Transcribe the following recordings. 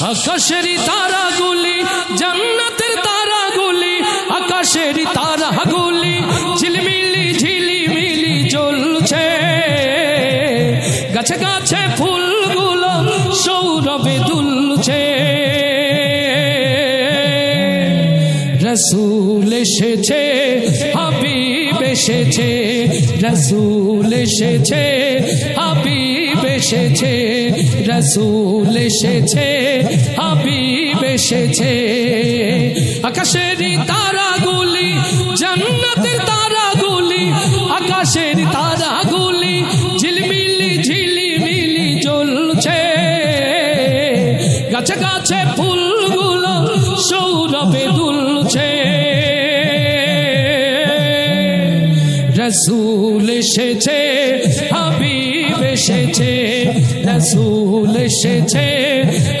আকাশেরই তারাগুলি জান্নাতের তারাগুলি আকাশেরই তারাগুলি ঝিলমিলি ঝিলিমিলি জ্বলছে। গাছে গাছে ফুলগুলো রসুল এসেছে, হাবিব এসেছে, রসুল এসেছে, হাবিব এসেছে, রসুল এসেছে, হাবিব এসেছে। আকাশেরই তারাগুলি, জান্নাতের তারাগুলি, আকাশের তারাগুলি, ঝিলমিলি ঝিলিমিলি জ্বলছে। গাছে গাছে ফুলগুলো সৌরভে দুলছে। রসুল এসেছে, হাবিব এসেছে, রসুল এসেছে,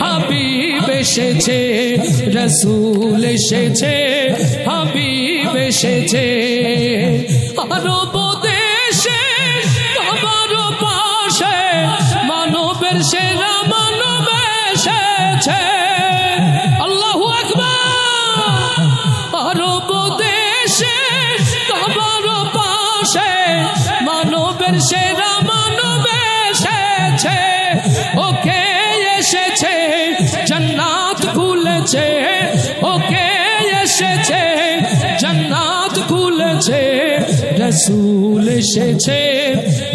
হাবিব এসেছে, রসুল এসেছে, হাবিব এসেছে। আরব খুলেছে ওকে এসেছে, জান্নাত খুলেছে, রসুল এসেছে,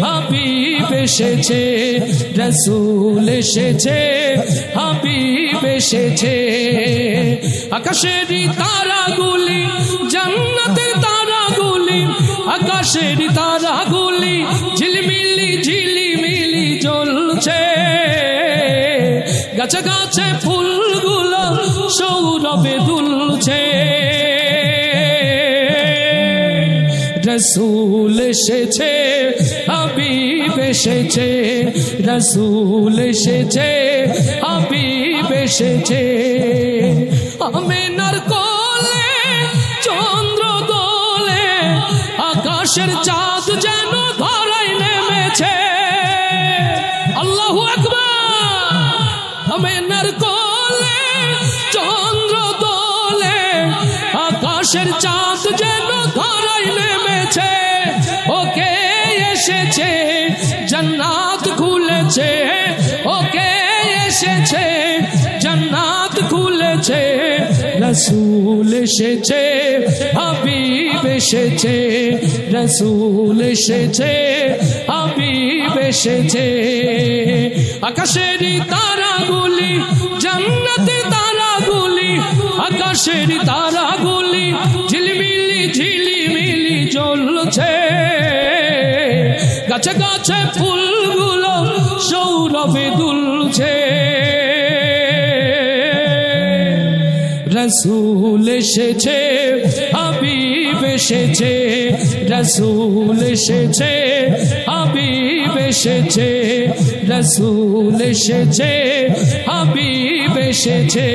হাবিব এসেছে, রসুল এসেছে, হাবিব এসেছে। আকাশেরই তারাগুলি, জান্নাতের তারাগুলি আকাশেরই তারাগুলি, ঝিলমিলি, ঝিলিমিলি জ্বলছে। গাছে গাছে ফুলগুলো সৌরভে দুলছে রসুল এসেছে, হাবিব এসেছে, রসুল এসেছে, হাবিব এসেছে। আমেনার কোলে, চন্দ্র দোলে আকাশের চাঁদ আকাশের চাঁদ যেন ধরাই নেমেছে, ওকে এসেছে, জান্নাত খুলেছে, ওকে এসেছে, জান্নাত খুলেছে, রসুল এসেছে, হাবিব এসেছে, রসুল এসেছে, হাবিব এসেছে। আকাশেরই তারাগুলি জান্নাতের আকাশেরই তারাগুলি ঝিলমিলি, ঝিলিমিলি চলছে গাছে গাছে ফুলগুলো সৌরভে দুলছে। রসুল এসেছে, হাবিব এসেছে, রসুল এসেছে, হাবিব এসেছে, রসুল এসেছে, হাবিব এসেছে।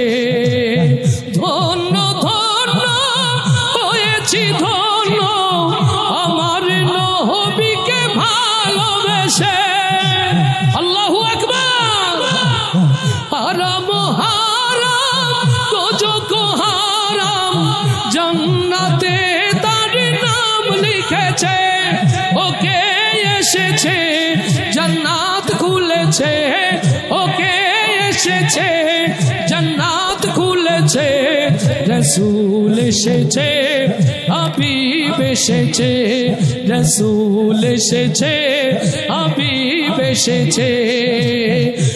জান্নাতে তার নাম লিখেছে। ওকে এসেছে, জান্নাত খুলেছে। ওকে এসেছে, জান্নাত খুলেছে। রসুল এসেছে, হাবিব এসেছে। রসুল এসেছে, হাবিব এসেছে।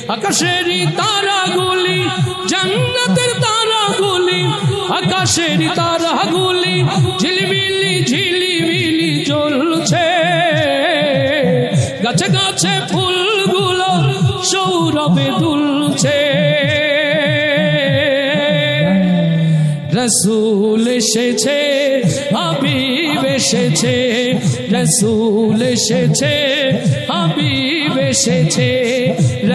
আকাশেরই তারাগুলি আকাশেরই তারাগুলি ঝিলমিলি, ঝিলিমিলি জ্বলছে। গাছে গাছে ফুলগুলো সৌরভে দুলছে। রসুল এসেছে, হাবিব এসেছে, রসুল এসেছে, হাবিব এসেছে।